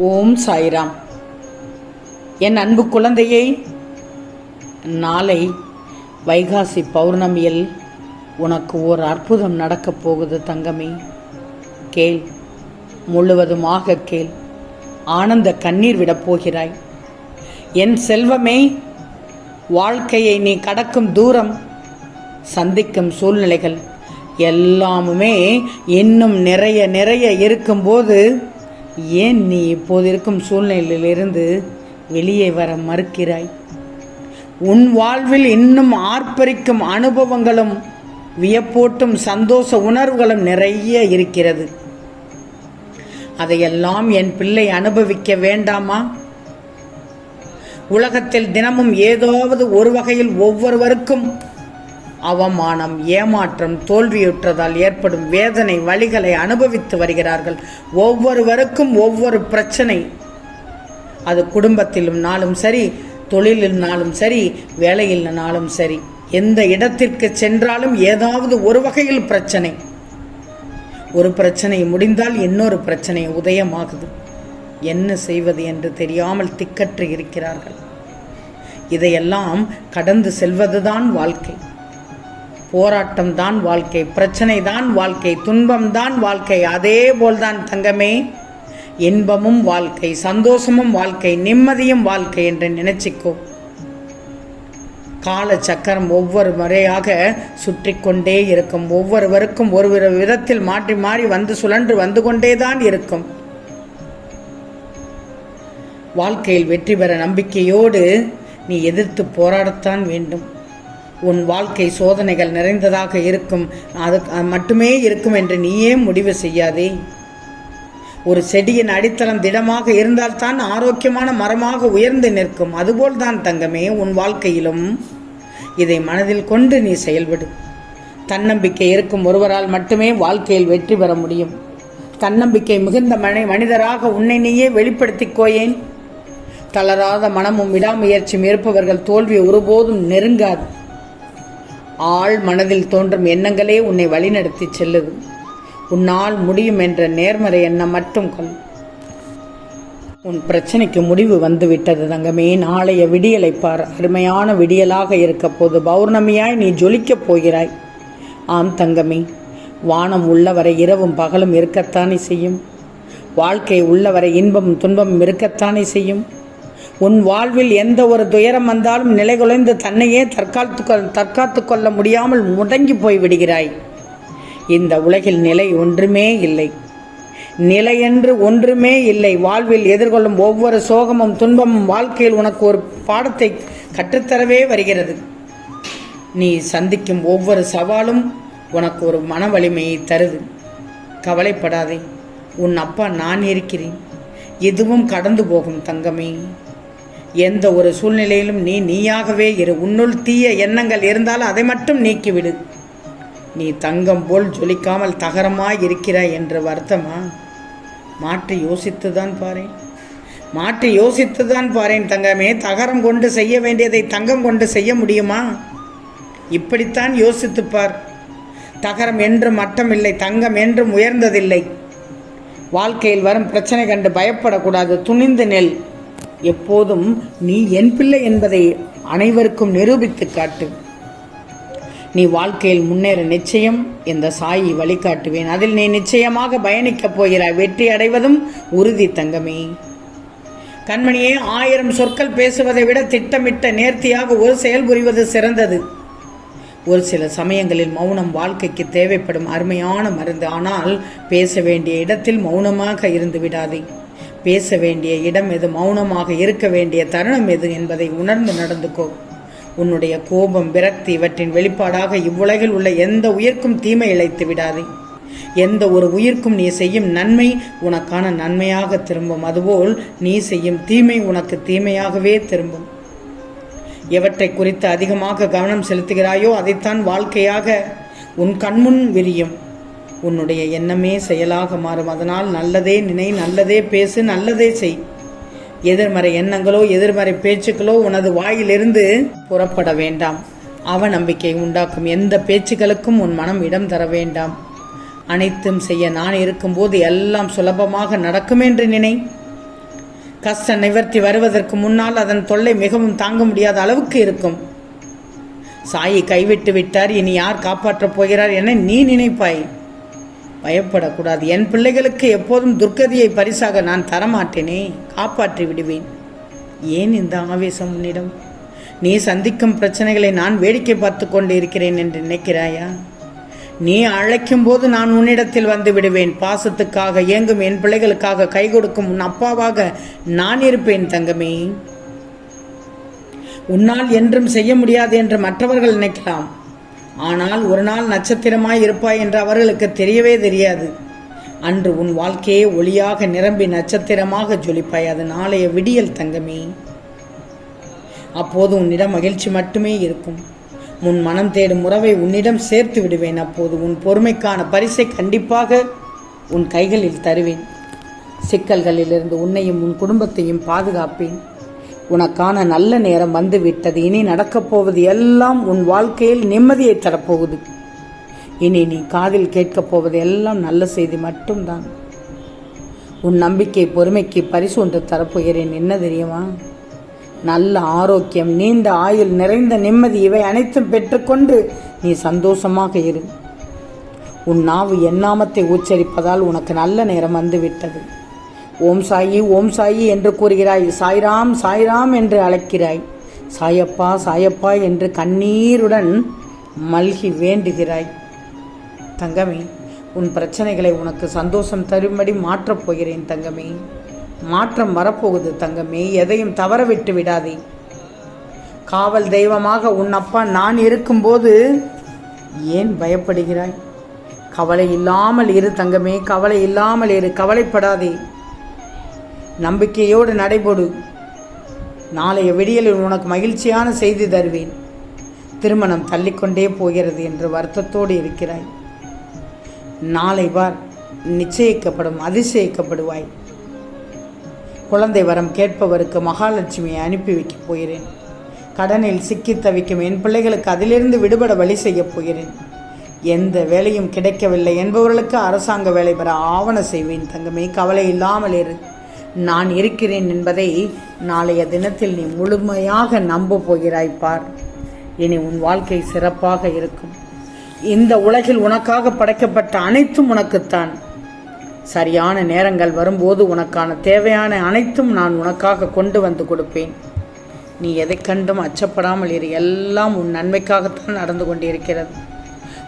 ஓம் சாய்ராம். என் அன்பு குழந்தையே நாளை வைகாசி பௌர்ணமியில் உனக்கு ஓர் அற்புதம் நடக்கப் போகுது தங்கமே. கேள் முழுவதுமாக கேள். ஆனந்த கண்ணீர் விடப் போகிறாய். என் செல்வமே வாழ்க்கையை நீ கடக்கும் தூரம் சந்திக்கும் சூழ்நிலைகள் எல்லாமுமே இன்னும் நிறைய நிறைய இருக்கும்போது ஏன் நீ இப்போது இருக்கும் சூழ்நிலையிலிருந்து வெளியே வர மறுக்கிறாய்? உன் வாழ்வில் இன்னும் ஆர்ப்பரிக்கும் அனுபவங்களும் வியப்போட்டும் சந்தோஷ உணர்வுகளும் நிறைய இருக்கிறது. அதையெல்லாம் என் பிள்ளை அனுபவிக்க வேண்டாமா? உலகத்தில் தினமும் ஏதாவது ஒரு வகையில் ஒவ்வொருவருக்கும் அவமானம் ஏமாற்றம் தோல்வியுற்றதால் ஏற்படும் வேதனை வழிகளை அனுபவித்து வருகிறார்கள். ஒவ்வொருவருக்கும் ஒவ்வொரு பிரச்சனை. அது குடும்பத்திலும் நாளும் சரி தொழிலினாலும் சரி வேலையில்னாலும் சரி. எந்த இடத்திற்கு சென்றாலும் ஏதாவது ஒரு வகையில் பிரச்சனை. ஒரு பிரச்சனை முடிந்தால் இன்னொரு பிரச்சனை உதயமாகுது. என்ன செய்வது என்று தெரியாமல் திக்கற்று இருக்கிறார்கள். இதையெல்லாம் கடந்து செல்வதுதான் வாழ்க்கை. போராட்டம் தான் வாழ்க்கை பிரச்சனை தான் வாழ்க்கை துன்பம் தான் வாழ்க்கை. அதே போல்தான் தங்கமே இன்பமும் வாழ்க்கை சந்தோஷமும் வாழ்க்கை நிம்மதியும் வாழ்க்கை என்று நினைச்சிக்கோ. கால சக்கரம் ஒவ்வொரு முறையாக சுற்றி கொண்டே இருக்கும். ஒவ்வொருவருக்கும் ஒரு விதத்தில் மாற்றி மாறி வந்து சுழன்று வந்து கொண்டே தான் இருக்கும். வாழ்க்கையில் வெற்றி பெற நம்பிக்கையோடு நீ எதிர்த்து போராடத்தான் வேண்டும். உன் வாழ்க்கை சோதனைகள் நிறைந்ததாக இருக்கும். அது மட்டுமே இருக்கும் என்று நீயே முடிவு செய்யாதே. ஒரு செடியின் அடித்தளம் திடமாக இருந்தால்தான் ஆரோக்கியமான மரமாக உயர்ந்து நிற்கும். அதுபோல் தான் தங்கமே உன் வாழ்க்கையிலும் இதை மனதில் கொண்டு நீ செயல்படு. தன்னம்பிக்கை இருக்கும் ஒருவரால் மட்டுமே வாழ்க்கையில் வெற்றி பெற முடியும். தன்னம்பிக்கை மிகுந்த மனை மனிதராக உன்னை நீயே வெளிப்படுத்திக்கோயேன் தளராத மனமும் விடாமுயற்சியும் இருப்பவர்கள் தோல்வி ஒருபோதும் நெருங்காது. ஆள் மனதில் தோன்றும் எண்ணங்களே உன்னை வழிநடத்தி செல்லுது. உன்னால் முடியும் என்ற நேர்மறை எண்ணம் மட்டும் கொள். உன் பிரச்சனைக்கு முடிவு வந்துவிட்டது தங்கமே. நாளைய விடியலை பார். அருமையான விடியலாக இருக்க போது பௌர்ணமியாய் நீ ஜொலிக்கப் போகிறாய். ஆம் தங்கமே. வானம் உள்ளவரை இரவும் பகலும் இருக்கத்தானே செய்யும். வாழ்க்கை உள்ளவரை இன்பமும் துன்பமும் இருக்கத்தானே செய்யும். உன் வாழ்வில் எந்த ஒரு துயரம் வந்தாலும் நிலைகுலைந்து தன்னையே தற்காத்து தற்காத்து கொள்ள முடியாமல் முடங்கி போய் விடுகிறாய். இந்த உலகில் நிலை ஒன்றுமே இல்லை. நிலை என்று ஒன்றுமே இல்லை. வாழ்வில் எதிர்கொள்ளும் ஒவ்வொரு சோகமும் துன்பமும் வாழ்க்கையில் உனக்கு ஒரு பாடத்தை கற்றுத்தரவே வருகிறது. நீ சந்திக்கும் ஒவ்வொரு சவாலும் உனக்கு ஒரு மன வலிமையை தருது. கவலைப்படாதே. உன் அப்பா நான் இருக்கிறேன். எதுவும் கடந்து போகும் தங்கமே. எந்த ஒரு சூழ்நிலையிலும் நீ நீயாகவே இரு. உன்னுள் தீய எண்ணங்கள் இருந்தால் அதை மட்டும் நீக்கிவிடு. நீ தங்கம் போல் ஜொலிக்காமல் தகரமாய் இருக்கிறாய் என்று வருத்தமா? மாற்றி யோசித்து தான் பாரேன். மாற்றி யோசித்து தான் பாரேன் தங்கமே. தகரம் கொண்டு செய்ய வேண்டியதை தங்கம் கொண்டு செய்ய முடியுமா? இப்படித்தான் யோசித்துப்பார் தகரம் என்றும் மட்டமில்லை தங்கம் என்றும் உயர்ந்ததில்லை. வாழ்க்கையில் வரும் பிரச்சனை கண்டு பயப்படக்கூடாது. துணிந்து நெல். எப்போதும் நீ என் பிள்ளை என்பதை அனைவருக்கும் நிரூபித்து காட்டு. நீ வாழ்க்கையில் முன்னேற நிச்சயம் இந்த சாயி வழிகாட்டுவேன். அதில் நீ நிச்சயமாக பயணிக்கப் போகிறாய். வெற்றி அடைவதும் உறுதி தங்கமே. கண்மணியே ஆயிரம் சொற்கள் பேசுவதை விட திட்டமிட்ட நேர்த்தியாக ஒரு செயல் புரிவது சிறந்தது. ஒரு சில சமயங்களில் மௌனம் வாழ்க்கைக்கு தேவைப்படும் அருமையான மருந்து. ஆனால் பேச வேண்டிய இடத்தில் மௌனமாக இருந்து விடாதே. பேச வேண்டிய இடம் எது? மௌனமாக இருக்க வேண்டிய தருணம் எது என்பதை உணர்ந்து நடந்துக்கோ. உன்னுடைய கோபம் விரக்தி இவற்றின் வெளிப்பாடாக இவ்வுலகில் உள்ள எந்த உயிர்க்கும் தீமை இழைத்து விடாதே. எந்த ஒரு உயிர்க்கும் நீ செய்யும் நன்மை உனக்கான நன்மையாக திரும்பும். அதுபோல் நீ செய்யும் தீமை உனக்கு தீமையாகவே திரும்பும். எவற்றை குறித்து அதிகமாக கவனம் செலுத்துகிறாயோ அதைத்தான் வாழ்க்கையாக உன் கண்முன் விரியும். உன்னுடைய எண்ணமே செயலாக மாறும். அதனால் நல்லதே நினை நல்லதே பேசு நல்லதே செய். எதிர்மறை எண்ணங்களோ எதிர்மறை பேச்சுக்களோ உனது வாயிலிருந்து புறப்பட வேண்டாம். அவநம்பிக்கை உண்டாக்கும் எந்த பேச்சுக்களுக்கும் உன் மனம் இடம் தர வேண்டாம். அனைத்தும் செய்ய நான் இருக்கும்போது எல்லாம் சுலபமாக நடக்கும் என்று நினை. கஷ்ட நிவர்த்தி வருவதற்கு முன்னால் அதன் தொல்லை மிகவும் தாங்க முடியாத அளவுக்கு இருக்கும். சாயை கைவிட்டு விட்டார். இனி யார் காப்பாற்றப் போகிறார் என நீ நினைப்பாய். பயப்படக்கூடாது. என் பிள்ளைகளுக்கு எப்போதும் துர்க்கதியை பரிசாக நான் தரமாட்டேனே. காப்பாற்றி விடுவேன். ஏன் இந்த ஆவேசம் உன்னிடம்? நீ சந்திக்கும் பிரச்சனைகளை நான் வேடிக்கை பார்த்து கொண்டு இருக்கிறேன் என்று நினைக்கிறாயா? நீ அழைக்கும் போது நான் உன்னிடத்தில் வந்து விடுவேன். பாசத்துக்காக இயங்கும் என் பிள்ளைகளுக்காக கை கொடுக்கும் உன் அப்பாவாக நான் இருப்பேன் தங்கமே. உன்னால் என்றும் செய்ய முடியாது என்று மற்றவர்கள் நினைக்கலாம். ஆனால் ஒரு நாள் நட்சத்திரமாய் இருப்பாய் என்று அவர்களுக்கு தெரியவே தெரியாது. அன்று உன் வாழ்க்கையே ஒளியாக நிரம்பி நட்சத்திரமாக ஜொலிப்பாய். அது நாளைய விடியல் தங்கமே. அப்போது உன்னிடம் மகிழ்ச்சி மட்டுமே இருக்கும். உன் மனம் தேடும் உறவை உன்னிடம் சேர்த்து விடுவேன். அப்போது உன் பொறுமைக்கான பரிசை கண்டிப்பாக உன் கைகளில் தருவேன். சிக்கல்களிலிருந்து உன்னையும் உன் குடும்பத்தையும் பாதுகாப்பேன். உனக்கான நல்ல நேரம் வந்து விட்டது இனி நடக்கப் போவது எல்லாம் உன் வாழ்க்கையில் நிம்மதியை தரப்போகுது. இனி நீ காதில் கேட்கப் போவது எல்லாம் நல்ல செய்தி மட்டும்தான். உன் நம்பிக்கை பொறுமைக்கு பரிசு ஒன்று தரப்போகிறேன். என்ன தெரியுமா? நல்ல ஆரோக்கியம் நீண்ட ஆயுள் நிறைந்த நிம்மதி இவை அனைத்தும் பெற்றுக்கொண்டு நீ சந்தோஷமாக இரு. உன் நாவு எண்ணாமத்தை உச்சரிப்பதால் உனக்கு நல்ல நேரம் வந்துவிட்டது. ஓம் சாயி ஓம் சாயி என்று கூறுகிறாய். சாய்ராம் சாய்ராம் என்று அழைக்கிறாய். சாயப்பா சாயப்பா என்று கண்ணீருடன் மல்கி வேண்டுகிறாய். தங்கமே உன் பிரச்சனைகளை உனக்கு சந்தோஷம் தரும்படி மாற்றப் போகிறேன் தங்கமே. மாற்றம் வரப்போகுது தங்கமே எதையும் தவற விட்டு விடாதே. காவல் தெய்வமாக உன் அப்பா நான் இருக்கும்போது ஏன் பயப்படுகிறாய்? கவலை இல்லாமல் இரு தங்கமே கவலை இல்லாமல் இரு கவலைப்படாதே. நம்பிக்கையோடு நடைபோடு நாளைய விடியலில் உனக்கு மகிழ்ச்சியான செய்தி தருவேன். திருமணம் தள்ளிக்கொண்டே போகிறது என்று வருத்தத்தோடு இருக்கிறாய். நாளை வார் நிச்சயிக்கப்படும் அதிசயிக்கப்படுவாய். குழந்தை வரம் கேட்பவருக்கு மகாலட்சுமியை அனுப்பி வைக்கப் போகிறேன். கடனில் சிக்கி தவிக்கும் என் பிள்ளைகளுக்கு அதிலிருந்து விடுபட வழி செய்யப் போகிறேன். எந்த வேலையும் கிடைக்கவில்லை என்பவர்களுக்கு அரசாங்க வேலை பெற ஆவண செய்வேன். தங்கமே கவலை இல்லாமல் இரு. நான் இருக்கிறேன் என்பதை நாளைய தினத்தில் நீ முழுமையாக நம்ப போகிறாய் பார். இனி உன் வாழ்க்கை சிறப்பாக இருக்கும். இந்த உலகில் உனக்காக படைக்கப்பட்ட அனைத்தும் உனக்குத்தான். சரியான நேரங்கள் வரும்போது உனக்கான தேவையான அனைத்தும் நான் உனக்காக கொண்டு வந்து கொடுப்பேன். நீ எதை கண்டும் அச்சப்படாமல் இரு. எல்லாம் உன் நன்மைக்காகத்தான் நடந்து கொண்டிருக்கிறது.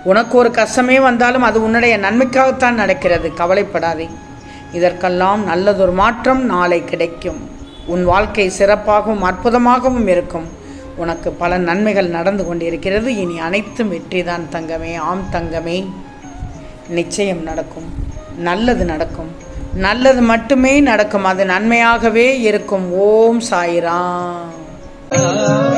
உனக்கு ஒரு கஷ்டமே வந்தாலும் அது உன்னுடைய நன்மைக்காகத்தான் நடக்கிறது. கவலைப்படாதே. இதற்கெல்லாம் நல்லதொரு மாற்றம் நாளை கிடைக்கும். உன் வாழ்க்கை சிறப்பாகவும் அற்புதமாகவும் இருக்கும். உனக்கு பல நன்மைகள் நடந்து கொண்டிருக்கிறது. இனி அனைத்தும் வெற்றிதான் தங்கமே. ஆம் தங்கமே. நிச்சயம் நடக்கும். நல்லது நடக்கும். நல்லது மட்டுமே நடக்கும். அது நன்மையாகவே இருக்கும். ஓம் சாய்ராம்.